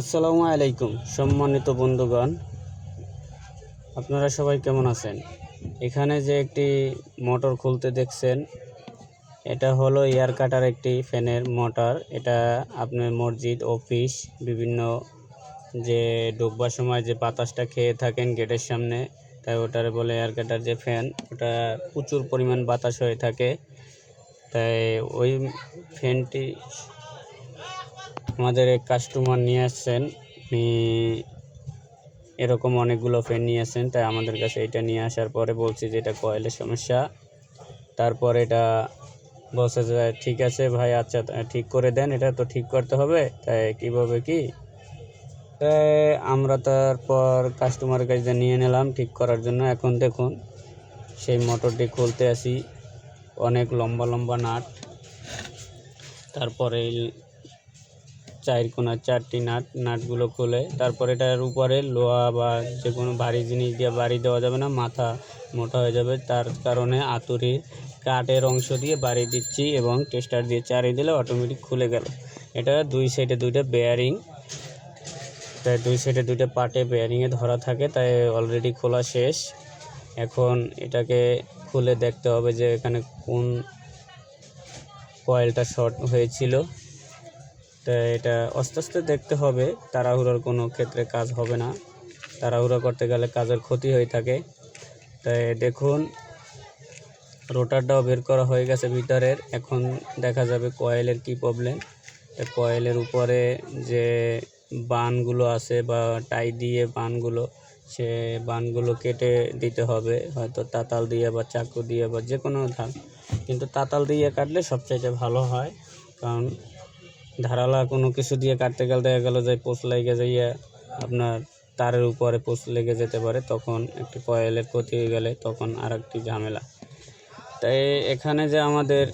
আসসালামু আলাইকুম, সম্মানিত বন্ধুগণ। আপনারা সবাই কেমন আছেন? এখানে যে একটি মোটর খুলতে দেখছেন, এটা হলো এয়ার কাটার একটি ফ্যানের মোটর। এটা আপনার মসজিদ, অফিস, বিভিন্ন যে ডুববার সময় যে বাতাসটা খেয়ে থাকেন গেটের সামনে, তাই ওটারে বলে এয়ার কাটার যে ফ্যান, ওটা প্রচুর পরিমাণ বাতাস হয়ে থাকে। তাই ওই ফ্যানটি আমাদের কাস্টমার নিয়ে আসছেন, উনি এরকম অনেকগুলো ফ্যান নিয়ে আসছেন, তাই আমাদের কাছে এটা নিয়ে আসার পরে বলছি যে এটা কয়েলের সমস্যা। তারপর এটা বলছে যে, ঠিক আছে ভাই আচ্ছা ঠিক করে দেন, এটা তো ঠিক করতে হবে, তাই কীভাবে কি? তাই আমরা তারপর কাস্টমারের কাছে নিয়ে নিলাম ঠিক করার জন্য। এখন দেখুন, সেই মোটরটি খুলতে আসি, অনেক লম্বা লম্বা নাট। তারপরে চার কোনা চারটি নাট, নাটগুলো খুলে। তারপর এটার উপরে লোহা বা যে কোনো ভারী জিনিস দিয়ে বাড়ি দেওয়া যাবে না, মাথা মোটা হয়ে যাবে। তার কারণে আতুরির কাঠের অংশ দিয়ে বাড়ি দিচ্ছি এবং টেস্টার দিয়ে চারিয়ে দিলে অটোমেটিক খুলে গেল। এটা দুই সাইডে দুইটা বেয়ারিং। তাই দুই সাইডে দুইটা পার্টে বেয়ারিংয়ে ধরা থাকে, তাই অলরেডি খোলা শেষ। এখন এটাকে খুলে দেখতে হবে যে এখানে কোন কয়েলটা শর্ট হয়েছিল। তা এটা আস্তে আস্তে দেখতে হবে। তাড়াহুড়োর কোনো ক্ষেত্রে কাজ হবে না। তাড়াহুড়ো করতে গেলে কাজের ক্ষতি হয়ে থাকে। তাই দেখুন, রোটারটাও বের করা হয়ে গেছে ভিতরের এখন দেখা যাবে কয়েলের কি প্রবলেম কয়েলের উপরে যে বানগুলো আছে বা টাই দিয়ে বানগুলো, সে বানগুলো কেটে দিতে হবে। হয়তো তাতাল দিয়ে বা চাকু দিয়ে বা যে কোনো ধান। কিন্তু তাতাল দিয়ে কাটলে সবচাইতে ভালো হয়। কারণ ধারালা কোনো কিছু দিয়ে কাটতে গেলে দেখা গেল যে পোষ লেগে যাইয়া আপনার তারের উপরে পোষ লেগে যেতে পারে, তখন একটি কয়েলের ক্ষতি হয়ে গেলে তখন আর একটি ঝামেলা তাই এখানে যে আমাদের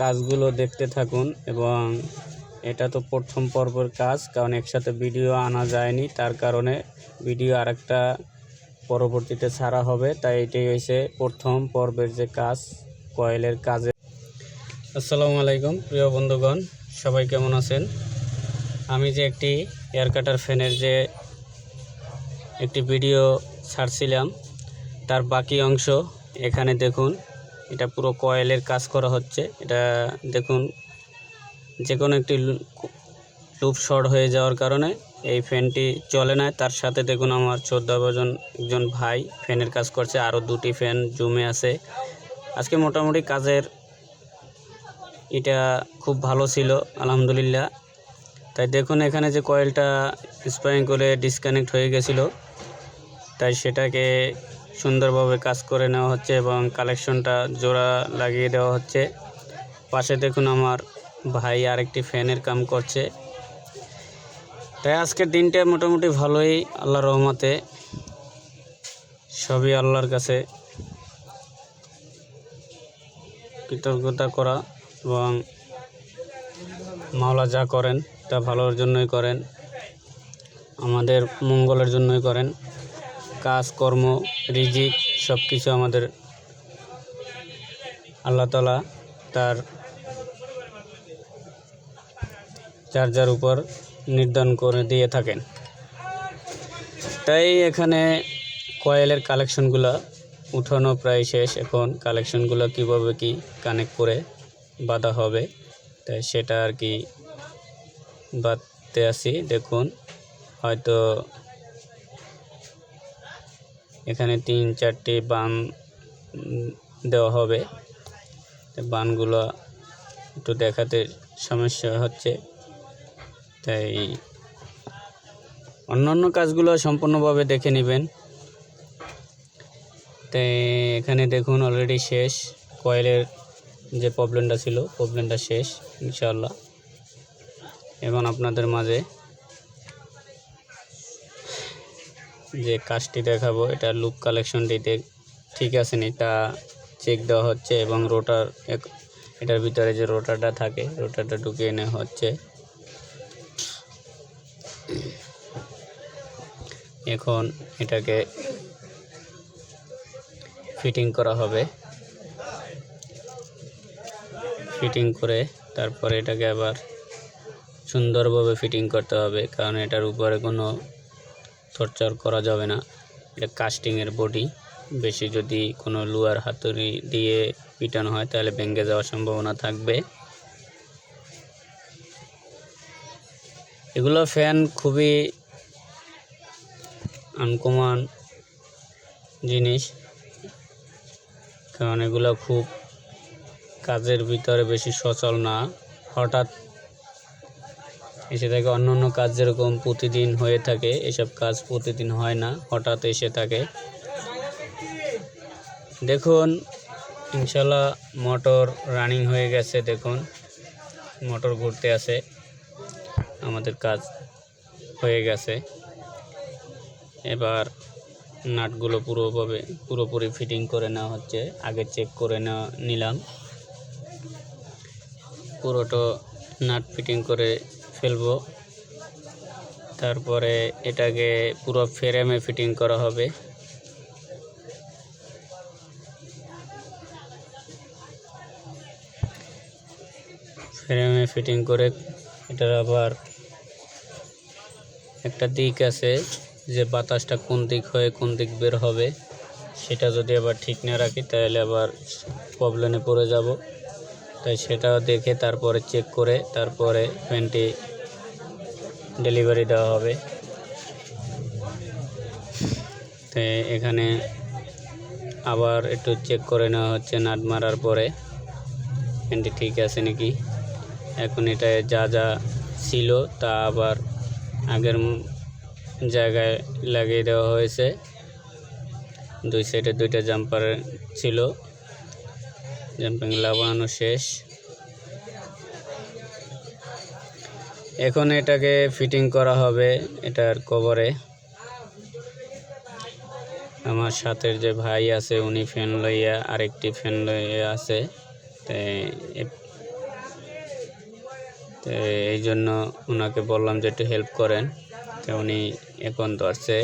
কাজগুলো দেখতে থাকুন এবং এটা তো প্রথম পর্বের কাজ, কারণ একসাথে ভিডিও আনা যায়নি, তার কারণে ভিডিও আরেকটা পরবর্তীতে ছাড়া হবে, তাই এটাই হয়েছে প্রথম পর্বের যে কাজ, কয়েলের কাজে আসসালামু আলাইকুম, প্রিয় বন্ধুগণ। সবাই কেমন আছেন? আমি যে একটি এয়ার কাটার ফ্যানের যে একটি ভিডিও ছাড়ছিলাম, তার বাকি অংশ এখানে দেখুন। এটা পুরো কয়েলের কাজ করা হচ্ছে। এটা দেখুন যে কোনো একটি লুপ শর্ট হয়ে যাওয়ার কারণে এই ফ্যানটি চলে না। তার সাথে দেখুন আমার চোদ্দ বজন একজন ভাই ফ্যানের কাজ করছে। আরও দুটি ফ্যান জমে আছে। আজকে মোটামুটি কাজের এটা খুব ভালো ছিল, আলহামদুলিল্লাহ। তাই দেখুন এখানে যে কয়েলটা স্প্রাইং করে ডিসকানেক্ট হয়ে গেছিল। তাই সেটাকে সুন্দরভাবে কাজ করে নেওয়া হচ্ছে এবং কালেকশনটা জোড়া লাগিয়ে দেওয়া হচ্ছে। পাশে দেখুন আমার ভাই আরেকটি ফ্যানের কাম করছে। তাই আজকের দিনটা মোটামুটি ভালোই আল্লাহ রহমতে। সবই আল্লাহর কাছে কৃতজ্ঞতা করা। এবং মাওলা যা করেন, তা ভালোর জন্যই করেন, আমাদের মঙ্গলের জন্যই করেন কাজকর্ম রিজিক সব কিছু আমাদের আল্লাহ তালা তার যার যার উপর নির্ধারণ করে দিয়ে থাকেন। তাই এখানে কয়েলের কালেকশনগুলো উঠানো প্রায় শেষ। এখন কালেকশনগুলো কীভাবে কি কানেক্ট করে বাঁধা হবে। তাই সেটা আর কি বাঁধতে আসি। দেখুন, হয়তো এখানে তিন, চারটি বান দেওয়া হবে। বানগুলো একটু দেখাতে সমস্যা হচ্ছে। তাই অন্যান্য কাজগুলো সম্পূর্ণভাবে দেখে নেবেন। তাই এখানে দেখুন অলরেডি শেষ। কয়েলের যে প্রবলেমটা ছিল প্রবলেমটা শেষ ইনশাল্লাহ এবং আপনাদের মাঝে যে কাজটি দেখাবো, এটা লুপ কালেকশনটিতে ঠিক আছে নি তা চেক দেওয়া হচ্ছে এবং রোটার এটার ভিতরে যে রোটারটা থাকে রোটারটা ঢুকিয়ে নেওয়া হচ্ছে। এখন এটাকে ফিটিং করা হবে। ফিটিং করে, তারপরে এটাকে আবার সুন্দরভাবে ফিটিং করতে হবে, কারণ এটার উপরে কোনো থরচর করা যাবে না। এটা কাস্টিংয়ের বডি বেশি যদি কোনো লুয়ার হাতুড়ি দিয়ে পিটানো হয়, তাহলে ভেঙে যাওয়ার সম্ভাবনা থাকবে। এগুলো ফ্যান খুবই আনকমন জিনিস, কারণ এগুলো খুব কাজের ভিতরে বেশি সচল না। হঠাৎ এসে থাকে অন্য অন্য কাজ যেরকম প্রতিদিন হয়ে থাকে, এসব কাজ প্রতিদিন হয় না, হঠাৎ এসে থাকে। দেখুন ইনশাল্লাহ মোটর রানিং হয়ে গেছে, দেখুন। মোটর ঘুরতে আছে, আমাদের কাজ হয়ে গেছে। এবার নাটগুলো পুরোভাবে, পুরোপুরি ফিটিং করে নেওয়া হচ্ছে, আগে চেক করে নেওয়া নিলাম। পুরোটো নাট ফিটিং করে ফেলব। তারপরে এটাকে পুরো ফ্রেমে ফিটিং করা হবে। ফ্রেমে ফিটিং করে এটার আবার একটা দিক আছে যে বাতাসটা কোন দিক হয়ে কোন দিক বের হবে, সেটা যদি আবার ঠিক না রাখি তাহলে আবার প্রবলেমে পড়ে যাব। তাই সেটাও দেখে তারপরে চেক করে তারপরে ফ্যানটি ডেলিভারি দেওয়া হবে। তো এখানে আবার একটু চেক করে নেওয়া হচ্ছে নাট মারার পরে। ফ্যানটি ঠিক আছে নাকি? এখন এটা যা যা ছিল তা আবার আগের জায়গায় লাগিয়ে দেওয়া হয়েছে। দুই সাইডে দুইটা জাম্পার ছিল। জাম্পিং লাগানো শেষ। এখন এটাকে ফিটিং করা হবে এটার কভারে আমার সাথের যে ভাই আছে, উনি ফ্যান লইয়া আরেকটি ফ্যান লইয়া আছে। তো এই জন্য ওনাকে বললাম যে একটু হেল্প করেন। তো উনি এখন ধরছে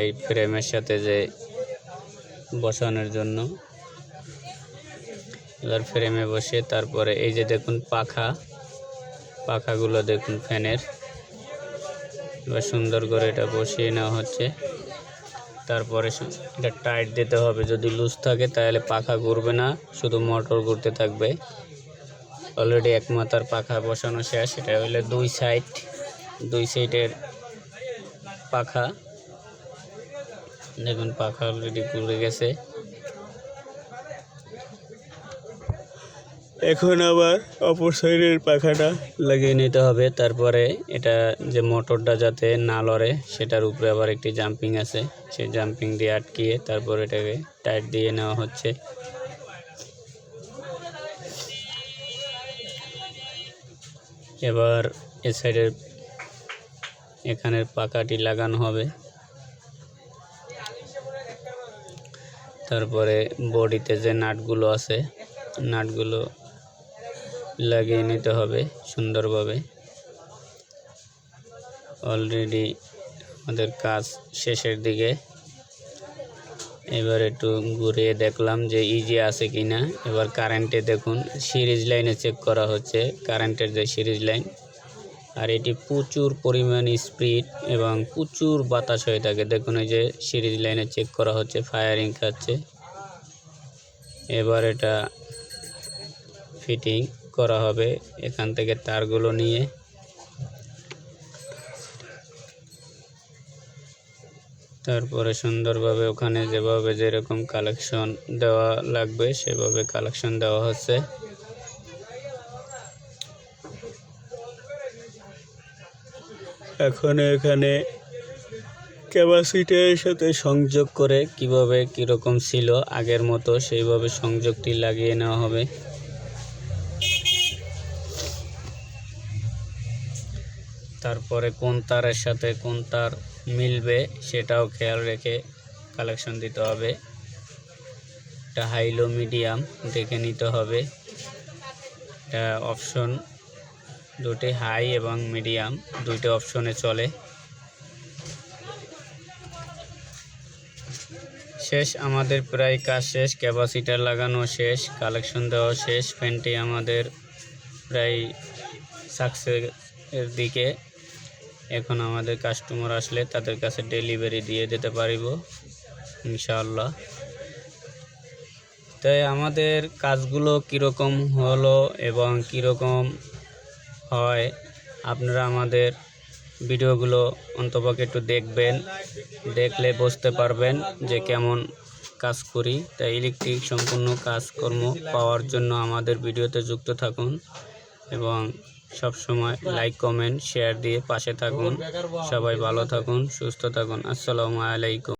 এই ফ্রেমের সাথে যে বসানোর জন্য। এবার ফ্রেমে বসে, তারপরে এই যে দেখুন পাখা। পাখাগুলো দেখুন ফ্যানের। এবার সুন্দর করে এটা বসিয়ে নেওয়া হচ্ছে। তারপরে এটা টাইট দিতে হবে। যদি লুজ থাকে, তাহলে পাখা ঘুরবে না, শুধু মোটর ঘুরতে থাকবে। অলরেডি এক মাথার পাখা বসানো শেষ। এটা হইলে দুই সাইড দুই সাইডের পাখা। দেখুন পাখা অলরেডি ঘুরে গেছে। এখন আবার অপর সাইডের পাখাটা লাগিয়ে নিতে হবে, তারপরে এটা যে মোটরটা যাতে না লড়ে, সেটার উপরে আবার একটি জাম্পিং আছে। সেই জাম্পিং দিয়ে আটকিয়ে তারপর এটাকে টাইট দিয়ে নেওয়া হচ্ছে। এবার এ সাইডের এখানের পাকাটি লাগানো হবে। তারপরে বডিতে যে নাটগুলো আছে, নাটগুলো লাগিয়ে নিতে হবে সুন্দরভাবে। অলরেডি আমাদের কাজ শেষের দিকে। এবার একটু ঘুরিয়ে দেখলাম যে ইজি আছে কিনা। এবার কারেন্টে দেখুন সিরিজ লাইনে চেক করা হচ্ছে কারেন্টের যে সিরিজ লাইন আর এটি প্রচুর পরিমাণ স্পিড এবং প্রচুর বাতাস হয়ে থাকে। দেখুন এই যে সিরিজ লাইনে চেক করা হচ্ছে ফায়ারিং খাচ্ছে। এবার এটা ফিটিং করা হবে এখান থেকে তারগুলো নিয়ে। তারপরে সুন্দরভাবে ওখানে যেভাবে যেরকম কালেকশন দেওয়া লাগবে, সেভাবে কালেকশন দেওয়া হচ্ছে। এখন এখানে ক্যাপাসিটির সাথে সংযোগ করে কীভাবে কীরকম ছিল আগের মতো, সেইভাবে সংযোগটি লাগিয়ে নেওয়া হবে। তারপরে কোন তারের সাথে কোন তার মিলবে সেটাও খেয়াল রেখে কালেকশন দিতে হবে। এটা হাইলো মিডিয়াম দেখে নিতে হবে। এটা অপশন দুটি হাই এবং মিডিয়াম দুইটা অপশনে চলে। শেষ, আমাদের প্রায় কাজ শেষ, ক্যাপাসিটার লাগানো শেষ কালেকশন দেওয়া শেষ, ফ্যানটি আমাদের প্রায় সাকসেসের দিকে এখন আমাদের কাস্টমার আসলে তাদের কাছে ডেলিভারি দিয়ে দিতে পারিব, ইনশাআল্লাহ। তাই আমাদের কাজগুলো কীরকম হলো এবং কীরকম হয়, আপনারা আমাদের ভিডিওগুলো অন্তপক্ষে একটু দেখবেন, দেখলে বুঝতে পারবেন যে কেমন কাজ করি। তাই ইলেকট্রিক সম্পূর্ণ কাজকর্ম পাওয়ার জন্য আমাদের ভিডিওতে যুক্ত থাকুন এবং সব সময় লাইক কমেন্ট শেয়ার দিয়ে পাশে থাকুন। সবাই ভালো থাকুন, সুস্থ থাকুন। আসসালামু আলাইকুম।